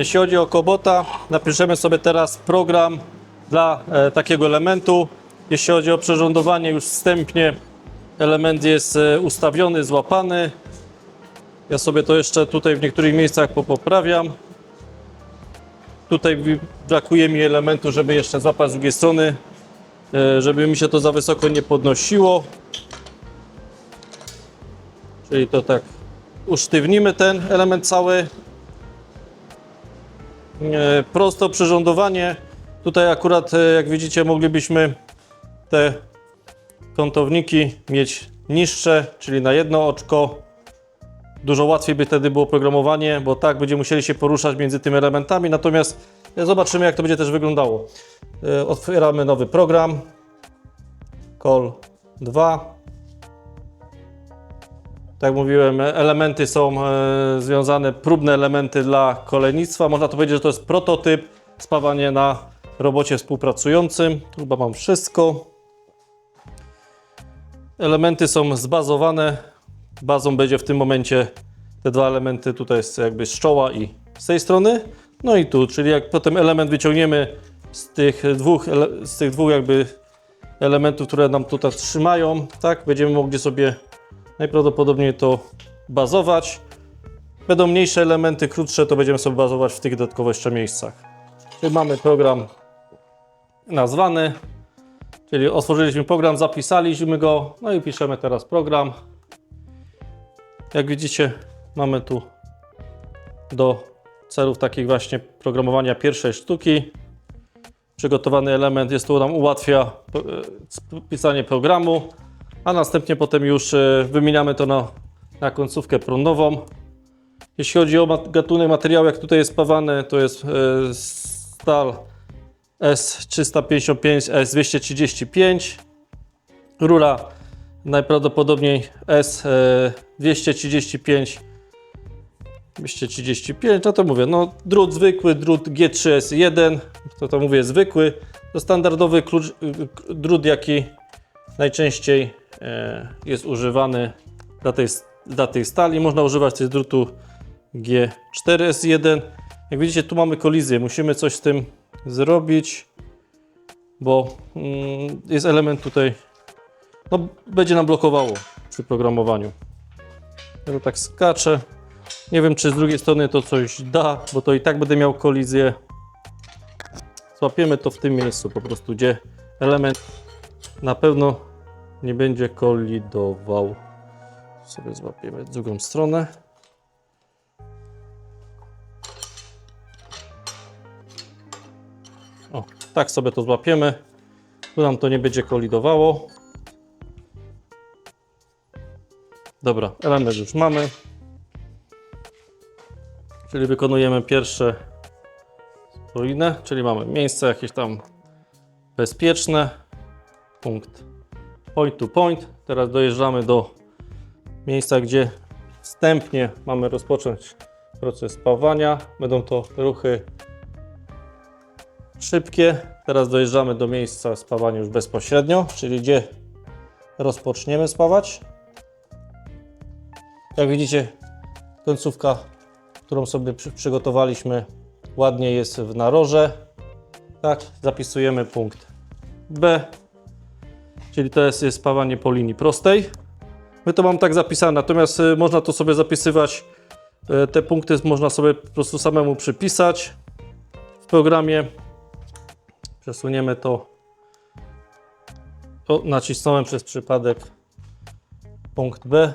Jeśli chodzi o Kobota, napiszemy sobie teraz program dla e, takiego elementu. Jeśli chodzi o przyrządowanie, już wstępnie element jest e, ustawiony, złapany. Ja sobie to jeszcze tutaj w niektórych miejscach popoprawiam. Tutaj brakuje mi elementu, żeby jeszcze złapać z drugiej strony, e, żeby mi się to za wysoko nie podnosiło. Czyli to tak usztywnimy ten element cały. E, Prosto przyrządowanie. Tutaj akurat, e, jak widzicie, moglibyśmy te kątowniki mieć niższe, czyli na jedno oczko. Dużo łatwiej by wtedy było programowanie, bo tak będziemy musieli się poruszać między tymi elementami. Natomiast e, zobaczymy, jak to będzie też wyglądało. Otwieramy nowy program. Call 2. Tak jak mówiłem, elementy są e, związane, próbne elementy dla kolejnictwa. Można to powiedzieć, że to jest prototyp, spawanie na robocie współpracującym. Tu chyba mam wszystko. Elementy są zbazowane. Bazą będzie w tym momencie te dwa elementy. Tutaj jest jakby z czoła i z tej strony. No i tu, czyli jak potem element wyciągniemy z tych dwóch, z tych dwóch jakby elementów, które nam tutaj trzymają, tak, będziemy mogli sobie najprawdopodobniej to bazować. Będą mniejsze elementy, krótsze, to będziemy sobie bazować w tych dodatkowych jeszcze miejscach. Czyli mamy program nazwany, czyli otworzyliśmy program, zapisaliśmy go, no i piszemy teraz program. Jak widzicie, mamy tu do celów takich właśnie programowania pierwszej sztuki. Przygotowany element jest tu nam ułatwia e, pisanie programu, a następnie potem już e, wymieniamy to na, na końcówkę prądową. Jeśli chodzi o gatunek materiału, jak tutaj jest spawany, to jest e, stal S355, S235, rura najprawdopodobniej S235, 235, no to mówię, no drut zwykły, drut G3S1, to to mówię zwykły, to standardowy klucz, drut, jaki najczęściej e, jest używany dla tej, dla tej stali. Można używać też drutu G4S1. Jak widzicie, tu mamy kolizję. Musimy coś z tym zrobić, bo mm, jest element tutaj, no będzie nam blokowało przy programowaniu. Ja tak skaczę. Nie wiem, czy z drugiej strony to coś da, bo to i tak będę miał kolizję. Złapiemy to w tym miejscu po prostu, gdzie element na pewno nie będzie kolidował. Sobie złapiemy drugą stronę. O, tak sobie to złapiemy. Tu nam to nie będzie kolidowało. Dobra, element już mamy. Czyli wykonujemy pierwsze spójne, czyli mamy miejsce jakieś tam bezpieczne. Punkt point to point. Teraz dojeżdżamy do miejsca, gdzie wstępnie mamy rozpocząć proces spawania. Będą to ruchy szybkie. Teraz dojeżdżamy do miejsca spawania już bezpośrednio, czyli gdzie rozpoczniemy spawać. Jak widzicie, końcówka, którą sobie przy, przygotowaliśmy, ładnie jest w naroże. Tak, zapisujemy punkt B, czyli to jest, jest spawanie po linii prostej. My to mam tak zapisane, natomiast y, można to sobie zapisywać, y, te punkty można sobie po prostu samemu przypisać w programie. Przesuniemy to. O, nacisnąłem przez przypadek punkt B.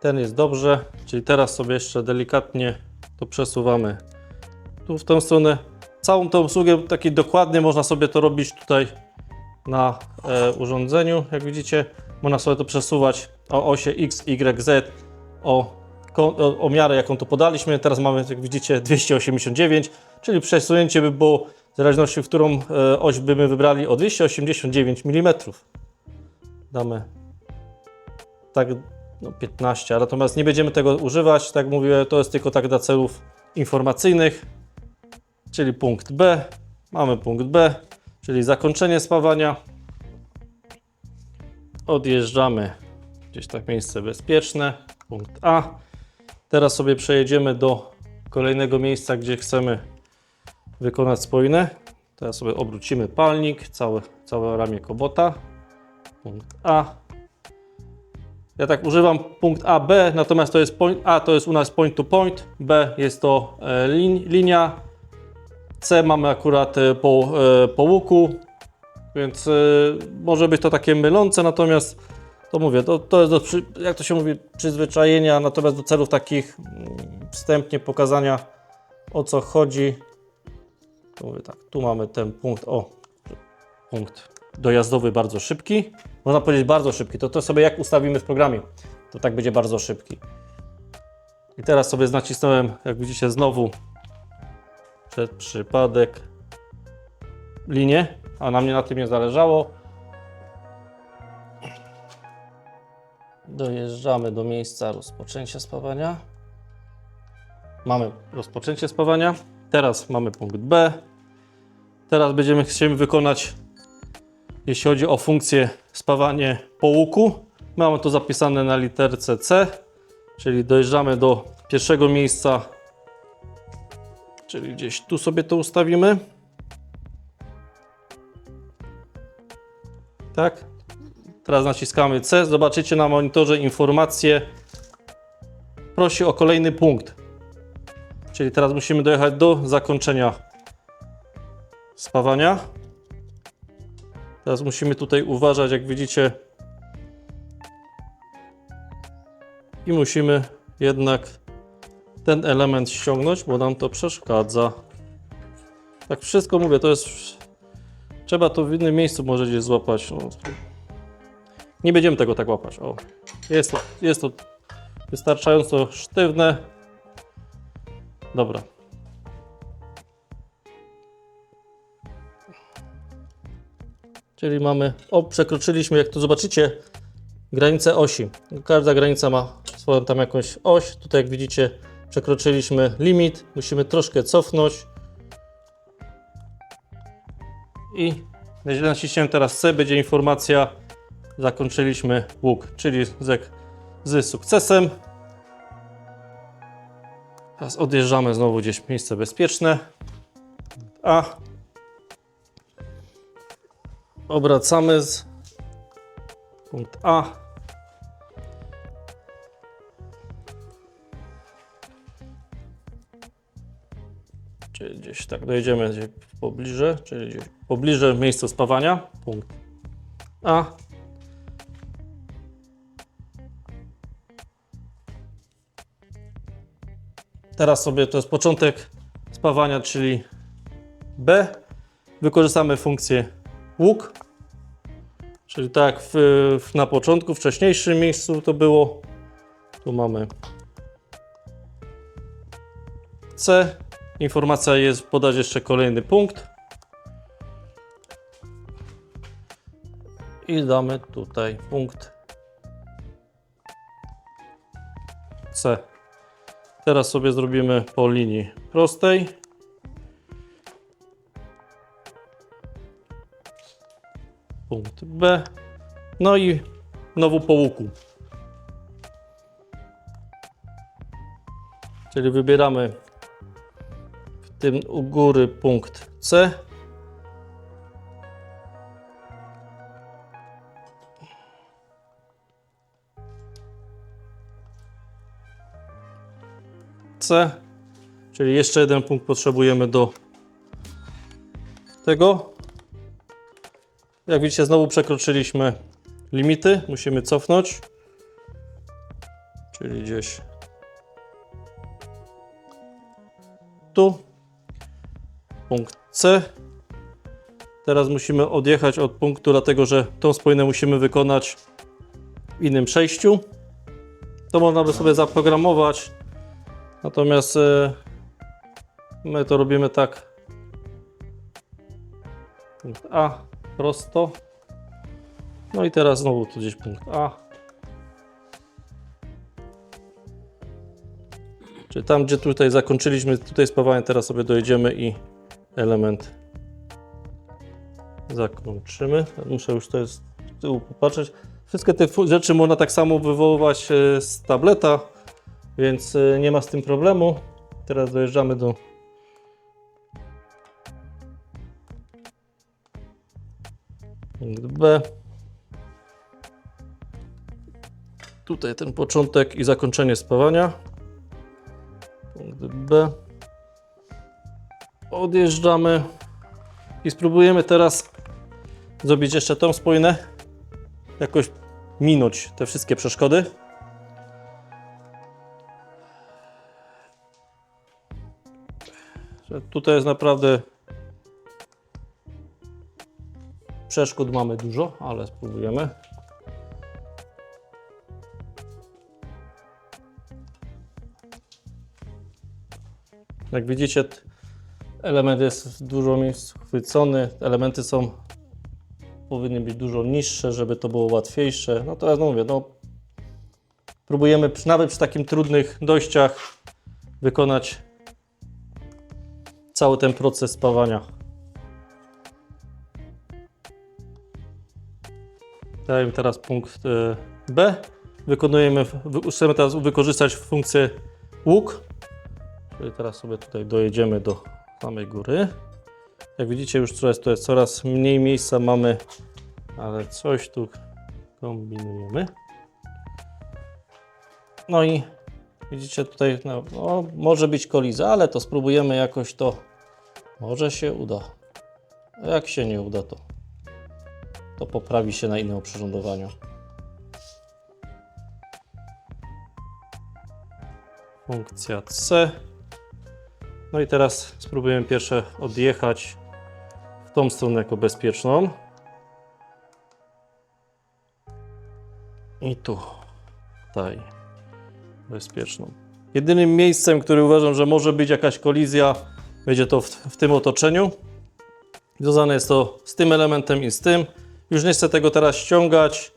Ten jest dobrze, czyli teraz sobie jeszcze delikatnie to przesuwamy tu w tą stronę. Całą tą usługę taki dokładnie można sobie to robić tutaj na e, urządzeniu. Jak widzicie, można sobie to przesuwać o osie X, Y, Z, o, o, o miarę jaką to podaliśmy. Teraz mamy, jak widzicie, 289, czyli przesunięcie by było w zależności, w którą e, oś by my wybrali o 289 mm. Damy tak no 15, a natomiast nie będziemy tego używać. Tak mówię, to jest tylko tak dla celów informacyjnych, czyli punkt B. Mamy punkt B, czyli zakończenie spawania. Odjeżdżamy gdzieś tak miejsce bezpieczne, punkt A. Teraz sobie przejedziemy do kolejnego miejsca, gdzie chcemy wykonać spójne. Teraz sobie obrócimy palnik, całe, całe ramię kobota. Punkt A. Ja tak używam punkt A, B, natomiast to jest point, A to jest u nas point to point, B jest to e, lin, linia, C mamy akurat e, po, e, po łuku, więc e, może być to takie mylące, natomiast to mówię, to, to jest do, jak to się mówi, przyzwyczajenia, natomiast do celów takich mm, wstępnie pokazania o co chodzi. To mówię tak, tu mamy ten punkt, o, punkt dojazdowy bardzo szybki. Można powiedzieć bardzo szybki, to to sobie jak ustawimy w programie, to tak będzie bardzo szybki. I teraz sobie nacisnąłem, jak widzicie znowu przed przypadek linię, a na mnie na tym nie zależało. Dojeżdżamy do miejsca rozpoczęcia spawania. Mamy rozpoczęcie spawania. Teraz mamy punkt B. Teraz będziemy chcieli wykonać, jeśli chodzi o funkcję spawanie po łuku. Mamy to zapisane na literce C, czyli dojeżdżamy do pierwszego miejsca, czyli gdzieś tu sobie to ustawimy. Tak. Teraz naciskamy C. Zobaczycie na monitorze informację. Prosi o kolejny punkt. Czyli teraz musimy dojechać do zakończenia spawania. Teraz musimy tutaj uważać, jak widzicie. I musimy jednak ten element ściągnąć, bo nam to przeszkadza. Tak wszystko mówię, to jest... Trzeba to w innym miejscu może gdzieś złapać. O, nie będziemy tego tak łapać. O, jest to, jest to wystarczająco sztywne. Dobra. Czyli mamy, o przekroczyliśmy, jak tu zobaczycie, granicę osi. Każda granica ma swoją tam jakąś oś. Tutaj jak widzicie, przekroczyliśmy limit. Musimy troszkę cofnąć. I jeżeli naciśniemy teraz C, będzie informacja, zakończyliśmy łuk, czyli z, z sukcesem. Teraz odjeżdżamy znowu gdzieś w miejsce bezpieczne. A obracamy z punkt A. Czyli gdzieś tak dojedziemy gdzieś czyli gdzieś pobliże miejsca spawania. Punkt A. Teraz sobie to jest początek spawania, czyli B. Wykorzystamy funkcję łuk. Czyli tak w, w, na początku, wcześniejszym miejscu to było. Tu mamy C. Informacja jest podać jeszcze kolejny punkt. I damy tutaj punkt C. Teraz sobie zrobimy po linii prostej. Punkt B. No i znowu po łuku. Czyli wybieramy tym u góry punkt C. C. Czyli jeszcze jeden punkt potrzebujemy do tego. Jak widzicie, znowu przekroczyliśmy limity. Musimy cofnąć. Czyli gdzieś tu. Punkt C. Teraz musimy odjechać od punktu, dlatego że tą spójnę musimy wykonać w innym przejściu. To można by sobie zaprogramować. Natomiast e, my to robimy tak. Punkt A prosto. No i teraz znowu tu gdzieś punkt A. Czyli tam, gdzie tutaj zakończyliśmy, tutaj spawanie, teraz sobie dojedziemy i element zakończymy. Muszę już to z tyłu popatrzeć. Wszystkie te rzeczy można tak samo wywoływać e, z tableta, więc e, nie ma z tym problemu. Teraz dojeżdżamy do punkt B. Tutaj ten początek i zakończenie spawania. Punkt B. Odjeżdżamy i spróbujemy teraz zrobić jeszcze tą spójnę. Jakoś minąć te wszystkie przeszkody. Tutaj jest naprawdę przeszkód mamy dużo, ale spróbujemy. Jak widzicie, element jest dużo miejsc chwycony. Elementy są powinny być dużo niższe, żeby to było łatwiejsze. No teraz no mówię, no próbujemy przy, nawet przy takim trudnych dojściach wykonać cały ten proces spawania. Dajemy teraz punkt e, B. Wykonujemy, wy- chcemy teraz wykorzystać funkcję łuk. Czyli teraz sobie tutaj dojedziemy do samej góry. Jak widzicie już coraz, to jest coraz mniej miejsca mamy, ale coś tu kombinujemy. No i widzicie tutaj, no, no, może być kolizja, ale to spróbujemy jakoś to, może się uda. Jak się nie uda, to, to poprawi się na innym oprzyrządowaniu. Funkcja C. No i teraz spróbujemy pierwsze odjechać w tą stronę jako bezpieczną. I tu, tutaj, bezpieczną. Jedynym miejscem, które uważam, że może być jakaś kolizja, będzie to w, w tym otoczeniu. Związane jest to z tym elementem i z tym. Już nie chcę tego teraz ściągać.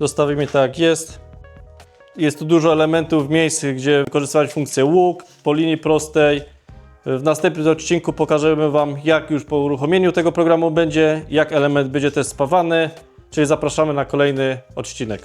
Zostawimy tak jak jest. Jest tu dużo elementów, miejsc, gdzie wykorzystywać funkcję łuk po linii prostej. W następnym odcinku pokażemy Wam, jak już po uruchomieniu tego programu będzie, jak element będzie też spawany, czyli zapraszamy na kolejny odcinek.